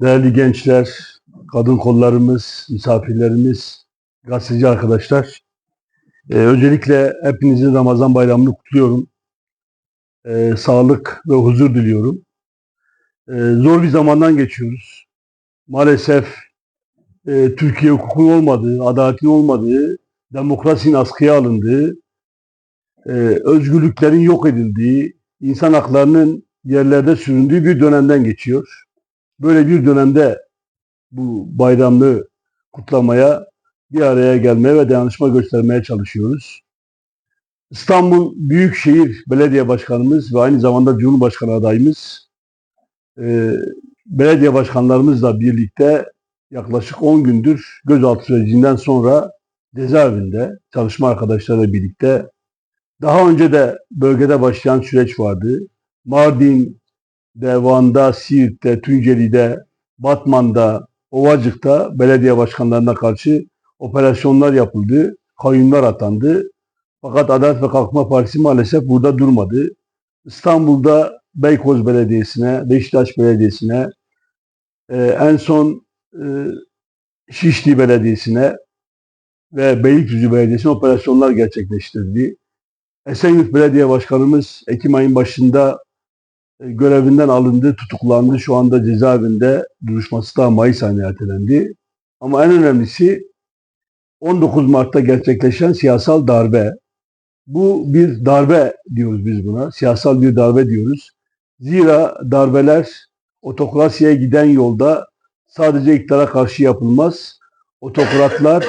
değerli gençler, kadın kollarımız, misafirlerimiz, gazeteci arkadaşlar. Ee, öncelikle hepinizin Ramazan bayramını kutluyorum. Ee, sağlık ve huzur diliyorum. Ee, zor bir zamandan geçiyoruz. Maalesef e, Türkiye hukukun olmadığı, adaletin olmadığı, demokrasinin askıya alındığı, e, özgürlüklerin yok edildiği, insan haklarının yerlerde süründüğü bir dönemden geçiyor. Böyle bir dönemde bu bayramı kutlamaya, bir araya gelmeye ve dayanışma göstermeye çalışıyoruz. İstanbul Büyükşehir Belediye Başkanımız ve aynı zamanda Cumhurbaşkanı adayımız e, belediye başkanlarımızla birlikte yaklaşık 10 gündür gözaltı sürecinden sonra cezaevinde çalışma arkadaşlarıyla birlikte daha önce de bölgede başlayan süreç vardı. Mardin'de, Van'da, Siirt'te, Tunceli'de, Batman'da, Ovacık'ta belediye başkanlarına karşı operasyonlar yapıldı, kayyumlar atandı. Fakat Adalet ve Kalkınma Partisi maalesef burada durmadı. İstanbul'da Beykoz Belediyesi'ne, Beşiktaş Belediyesi'ne, e, en son e, Şişli Belediyesi'ne ve Beylikdüzü Belediyesi'ne operasyonlar gerçekleştirdi. Esenyurt Belediye Başkanımız Ekim ayın başında görevinden alındı, tutuklandı. Şu anda cezaevinde duruşması da Mayıs ayına ertelendi. Ama en önemlisi 19 Mart'ta gerçekleşen siyasal darbe. Bu bir darbe diyoruz biz buna. Siyasal bir darbe diyoruz. Zira darbeler otokrasiye giden yolda sadece iktidara karşı yapılmaz. Otokratlar,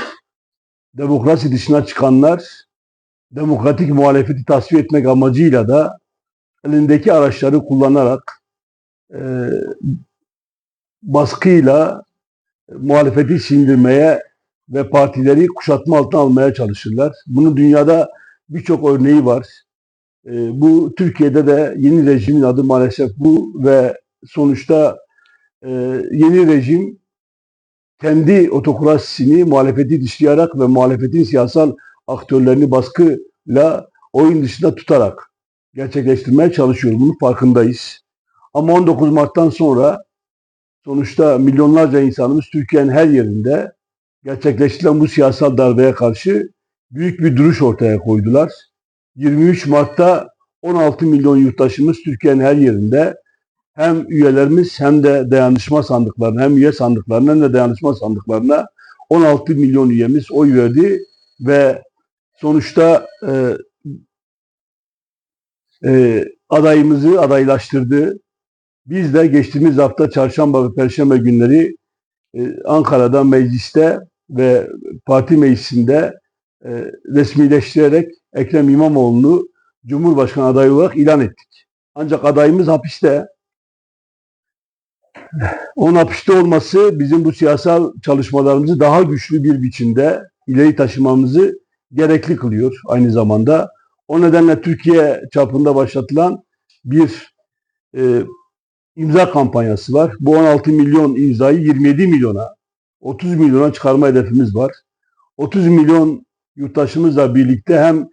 demokrasi dışına çıkanlar, demokratik muhalefeti tasfiye etmek amacıyla da elindeki araçları kullanarak e, baskıyla muhalefeti sindirmeye ve partileri kuşatma altına almaya çalışırlar. Bunun dünyada birçok örneği var. E, bu Türkiye'de de yeni rejimin adı maalesef bu ve sonuçta e, yeni rejim kendi otokrasisini muhalefeti dışlayarak ve muhalefetin siyasal aktörlerini baskıyla oyun dışında tutarak gerçekleştirmeye çalışıyor. Bunun farkındayız. Ama 19 Mart'tan sonra sonuçta milyonlarca insanımız Türkiye'nin her yerinde gerçekleştirilen bu siyasal darbeye karşı büyük bir duruş ortaya koydular. 23 Mart'ta 16 milyon yurttaşımız Türkiye'nin her yerinde hem üyelerimiz hem de dayanışma sandıklarına hem üye sandıklarına hem de dayanışma sandıklarına 16 milyon üyemiz oy verdi ve sonuçta e, e, adayımızı adaylaştırdı. Biz de geçtiğimiz hafta çarşamba ve perşembe günleri e, Ankara'da mecliste ve parti meclisinde e, resmileştirerek Ekrem İmamoğlu'nu Cumhurbaşkanı adayı olarak ilan ettik. Ancak adayımız hapiste. Onun hapiste olması bizim bu siyasal çalışmalarımızı daha güçlü bir biçimde ileri taşımamızı gerekli kılıyor aynı zamanda. O nedenle Türkiye çapında başlatılan bir e, imza kampanyası var. Bu 16 milyon imzayı 27 milyona, 30 milyona çıkarma hedefimiz var. 30 milyon yurttaşımızla birlikte hem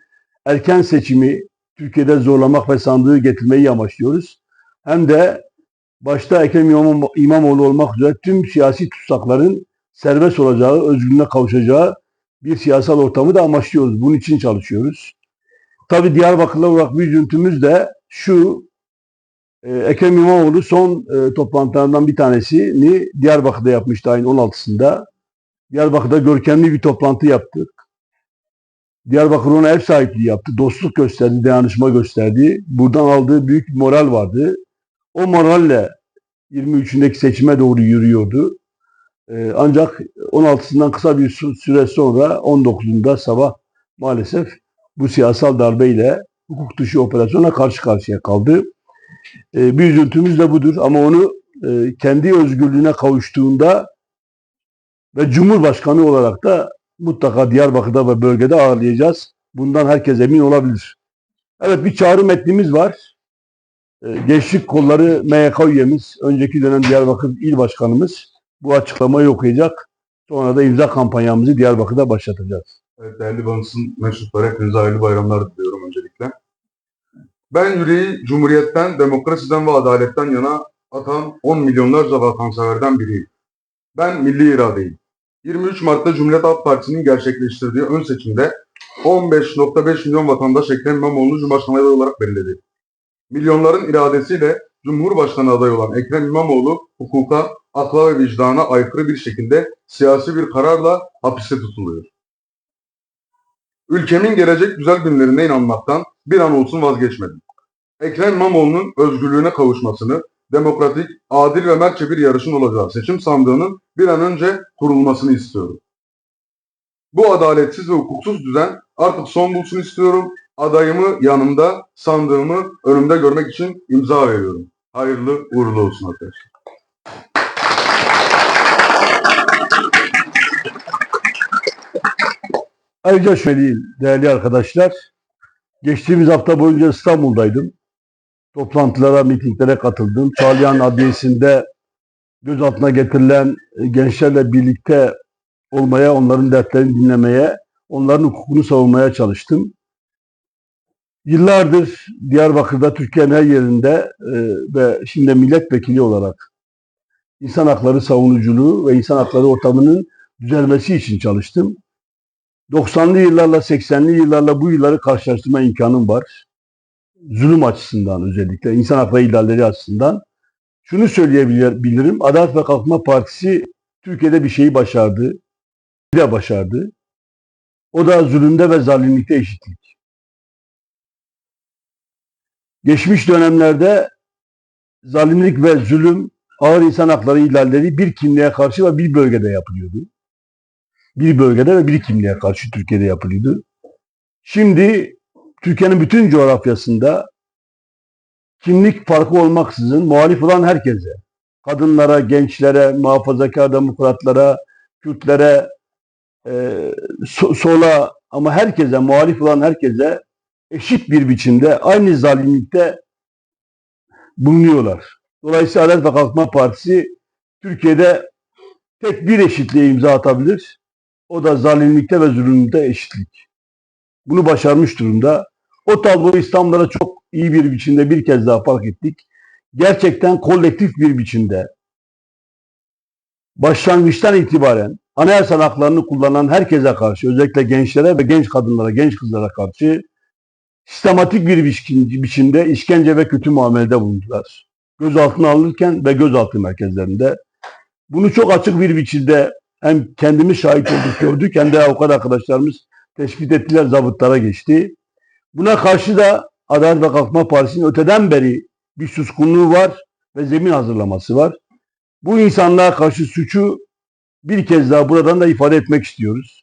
erken seçimi Türkiye'de zorlamak ve sandığı getirmeyi amaçlıyoruz. Hem de başta Ekrem İmamoğlu olmak üzere tüm siyasi tutsakların serbest olacağı, özgürlüğüne kavuşacağı bir siyasal ortamı da amaçlıyoruz. Bunun için çalışıyoruz. Tabii Diyarbakırlı olarak bir üzüntümüz de şu, e, Ekrem İmamoğlu son e, toplantılarından bir tanesini Diyarbakır'da yapmıştı ayın 16'sında. Diyarbakır'da görkemli bir toplantı yaptık. Diyarbakır ona ev sahipliği yaptı. Dostluk gösterdi, dayanışma gösterdi. Buradan aldığı büyük bir moral vardı. O moralle 23'ündeki seçime doğru yürüyordu. Ee, ancak 16'sından kısa bir süre sonra 19'unda sabah maalesef bu siyasal darbeyle hukuk dışı operasyona karşı karşıya kaldı. Ee, bir üzüntümüz de budur ama onu e, kendi özgürlüğüne kavuştuğunda ve Cumhurbaşkanı olarak da mutlaka Diyarbakır'da ve bölgede ağırlayacağız. Bundan herkes emin olabilir. Evet bir çağrı metnimiz var. Ee, Gençlik Kolları MYK üyemiz, önceki dönem Diyarbakır İl Başkanımız bu açıklamayı okuyacak. Sonra da imza kampanyamızı Diyarbakır'da başlatacağız. Evet, değerli bağımsız mensupları hepinize hayırlı bayramlar diliyorum öncelikle. Ben yüreği Cumhuriyet'ten, demokrasiden ve adaletten yana atan 10 milyonlarca vatanseverden biriyim. Ben milli iradeyim. 23 Mart'ta Cumhuriyet Halk Partisi'nin gerçekleştirdiği ön seçimde 15.5 milyon vatandaş Ekrem İmamoğlu'nu Cumhurbaşkanı adayı olarak belirledi. Milyonların iradesiyle Cumhurbaşkanı adayı olan Ekrem İmamoğlu hukuka, akla ve vicdana aykırı bir şekilde siyasi bir kararla hapiste tutuluyor. Ülkemin gelecek güzel günlerine inanmaktan bir an olsun vazgeçmedim. Ekrem İmamoğlu'nun özgürlüğüne kavuşmasını, demokratik, adil ve mertçe bir yarışın olacağı seçim sandığının bir an önce kurulmasını istiyorum. Bu adaletsiz ve hukuksuz düzen artık son bulsun istiyorum. Adayımı yanımda, sandığımı önümde görmek için imza veriyorum. Hayırlı uğurlu olsun arkadaşlar. Ayrıca şöyle değerli arkadaşlar. Geçtiğimiz hafta boyunca İstanbul'daydım. Toplantılara, mitinglere katıldım. Çağlayan Adliyesi'nde gözaltına getirilen e, gençlerle birlikte olmaya, onların dertlerini dinlemeye, onların hukukunu savunmaya çalıştım. Yıllardır Diyarbakır'da, Türkiye'nin her yerinde e, ve şimdi milletvekili olarak insan hakları savunuculuğu ve insan hakları ortamının düzelmesi için çalıştım. 90'lı yıllarla 80'li yıllarla bu yılları karşılaştırma imkanım var. Zulüm açısından özellikle, insan hakları ihlalleri açısından. Şunu söyleyebilirim, Adalet ve Kalkınma Partisi Türkiye'de bir şeyi başardı. Bir de başardı. O da zulümde ve zalimlikte eşitlik. Geçmiş dönemlerde zalimlik ve zulüm, ağır insan hakları ihlalleri bir kimliğe karşı ve bir bölgede yapılıyordu bir bölgede ve bir kimliğe karşı Türkiye'de yapılıyordu. Şimdi Türkiye'nin bütün coğrafyasında kimlik farkı olmaksızın muhalif olan herkese, kadınlara, gençlere, muhafazakar demokratlara, Kürtlere, e, so- sola ama herkese, muhalif olan herkese eşit bir biçimde aynı zalimlikte bulunuyorlar. Dolayısıyla Adalet ve Kalkınma Partisi Türkiye'de tek bir eşitliğe imza atabilir. O da zalimlikte ve zulümde eşitlik. Bunu başarmış durumda. O tabloyu İstanbul'da çok iyi bir biçimde bir kez daha fark ettik. Gerçekten kolektif bir biçimde başlangıçtan itibaren anayasal haklarını kullanan herkese karşı, özellikle gençlere ve genç kadınlara, genç kızlara karşı sistematik bir biçim- biçimde işkence ve kötü muamelede bulundular. Gözaltına alınırken ve gözaltı merkezlerinde. Bunu çok açık bir biçimde hem kendimiz şahit olduk gördük hem de avukat arkadaşlarımız tespit ettiler zabıtlara geçti. Buna karşı da Adalet ve Kalkınma Partisi'nin öteden beri bir suskunluğu var ve zemin hazırlaması var. Bu insanlığa karşı suçu bir kez daha buradan da ifade etmek istiyoruz.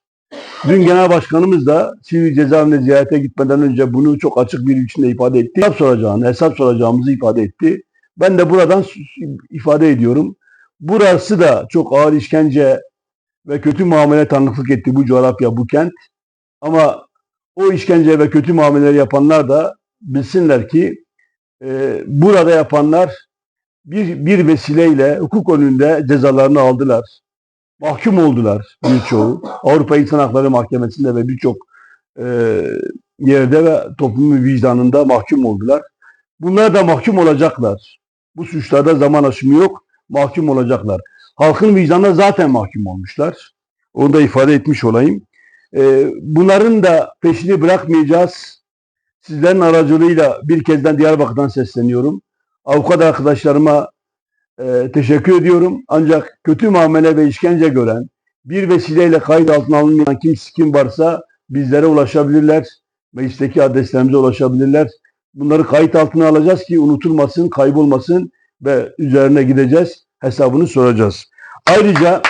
Dün Genel Başkanımız da sivil cezaevine ziyarete gitmeden önce bunu çok açık bir biçimde ifade etti. Hesap soracağını, hesap soracağımızı ifade etti. Ben de buradan ifade ediyorum. Burası da çok ağır işkence ve kötü muamele tanıklık etti bu coğrafya, bu kent. Ama o işkence ve kötü muameleleri yapanlar da bilsinler ki e, burada yapanlar bir, bir vesileyle hukuk önünde cezalarını aldılar. Mahkum oldular birçoğu. Avrupa İnsan Hakları Mahkemesi'nde ve birçok e, yerde ve toplumun vicdanında mahkum oldular. Bunlar da mahkum olacaklar. Bu suçlarda zaman aşımı yok. Mahkum olacaklar. Halkın vicdanına zaten mahkum olmuşlar. Onu da ifade etmiş olayım. Ee, bunların da peşini bırakmayacağız. Sizlerin aracılığıyla bir kezden Diyarbakır'dan sesleniyorum. Avukat arkadaşlarıma e, teşekkür ediyorum. Ancak kötü muamele ve işkence gören, bir vesileyle kayıt altına alınmayan kim kim varsa bizlere ulaşabilirler. Meclisteki adreslerimize ulaşabilirler. Bunları kayıt altına alacağız ki unutulmasın, kaybolmasın ve üzerine gideceğiz. Hesabını soracağız. Ayrıca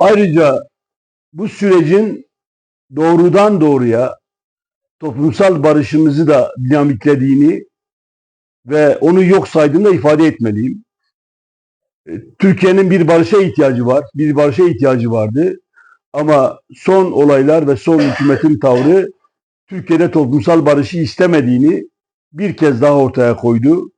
ayrıca bu sürecin doğrudan doğruya toplumsal barışımızı da dinamiklediğini ve onu yok saydığını da ifade etmeliyim. E, Türkiye'nin bir barışa ihtiyacı var, bir barışa ihtiyacı vardı. Ama son olaylar ve son hükümetin tavrı Türkiye'de toplumsal barışı istemediğini bir kez daha ortaya koydu.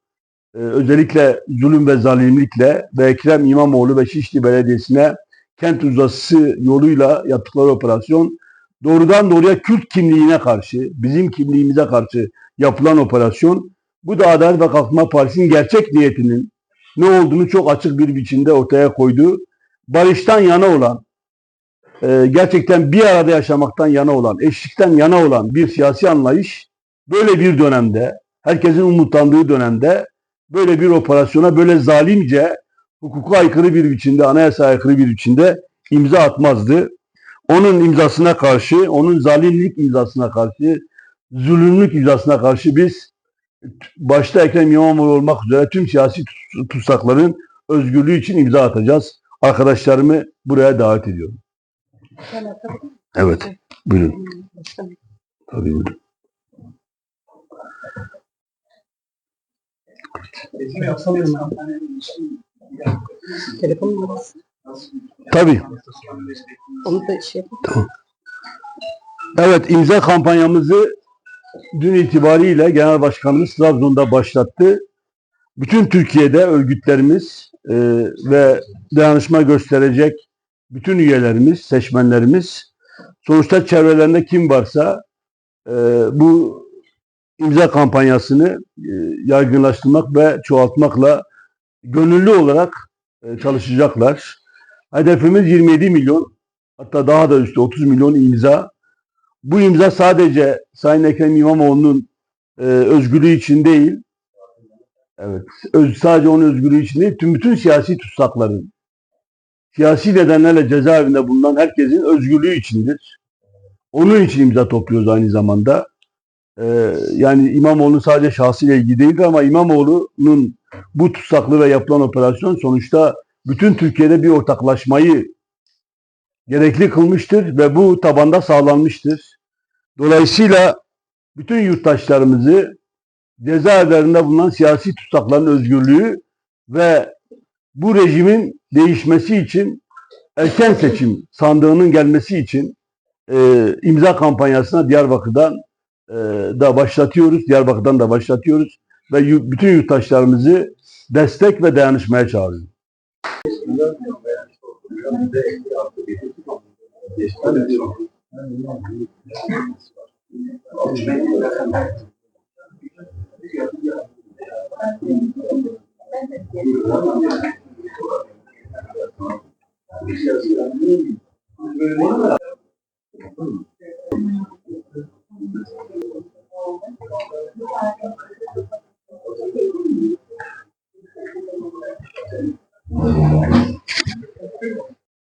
Ee, özellikle zulüm ve zalimlikle ve Ekrem İmamoğlu ve Şişli Belediyesi'ne kent uzası yoluyla yaptıkları operasyon doğrudan doğruya Kürt kimliğine karşı, bizim kimliğimize karşı yapılan operasyon bu da Adalet ve Kalkınma Partisi'nin gerçek niyetinin ne olduğunu çok açık bir biçimde ortaya koydu. Barıştan yana olan, e, gerçekten bir arada yaşamaktan yana olan, eşlikten yana olan bir siyasi anlayış böyle bir dönemde, herkesin umutlandığı dönemde böyle bir operasyona böyle zalimce, hukuka aykırı bir biçimde, anayasaya aykırı bir biçimde imza atmazdı. Onun imzasına karşı, onun zalimlik imzasına karşı, zulümlük imzasına karşı biz başta Ekrem İmamoğlu olmak üzere tüm siyasi tutsakların özgürlüğü için imza atacağız. Arkadaşlarımı buraya davet ediyorum. Evet, buyurun. Tabii buyurun. Telefon numarası. Tabii. Onu da şey yapın. Evet, imza kampanyamızı dün itibariyle Genel Başkanımız Trabzon'da başlattı. Bütün Türkiye'de örgütlerimiz e, ve dayanışma gösterecek bütün üyelerimiz, seçmenlerimiz sonuçta çevrelerinde kim varsa e, bu imza kampanyasını e, yaygınlaştırmak ve çoğaltmakla gönüllü olarak e, çalışacaklar. Hedefimiz 27 milyon hatta daha da üstü 30 milyon imza. Bu imza sadece Sayın Ekrem İmamoğlu'nun e, özgürlüğü için değil, evet, sadece onun özgürlüğü için değil, tüm bütün siyasi tutsakların, siyasi nedenlerle cezaevinde bulunan herkesin özgürlüğü içindir. Onun için imza topluyoruz aynı zamanda. E, yani İmamoğlu sadece şahsıyla ilgili değildir ama İmamoğlu'nun bu tutsaklığı ve yapılan operasyon sonuçta bütün Türkiye'de bir ortaklaşmayı gerekli kılmıştır ve bu tabanda sağlanmıştır. Dolayısıyla bütün yurttaşlarımızı cezaevlerinde bulunan siyasi tutsakların özgürlüğü ve bu rejimin değişmesi için erken seçim sandığının gelmesi için e, imza kampanyasına Diyarbakır'dan ee, da başlatıyoruz. Diyarbakır'dan da başlatıyoruz. Ve bütün yurttaşlarımızı destek ve dayanışmaya çağırıyoruz. Thank you.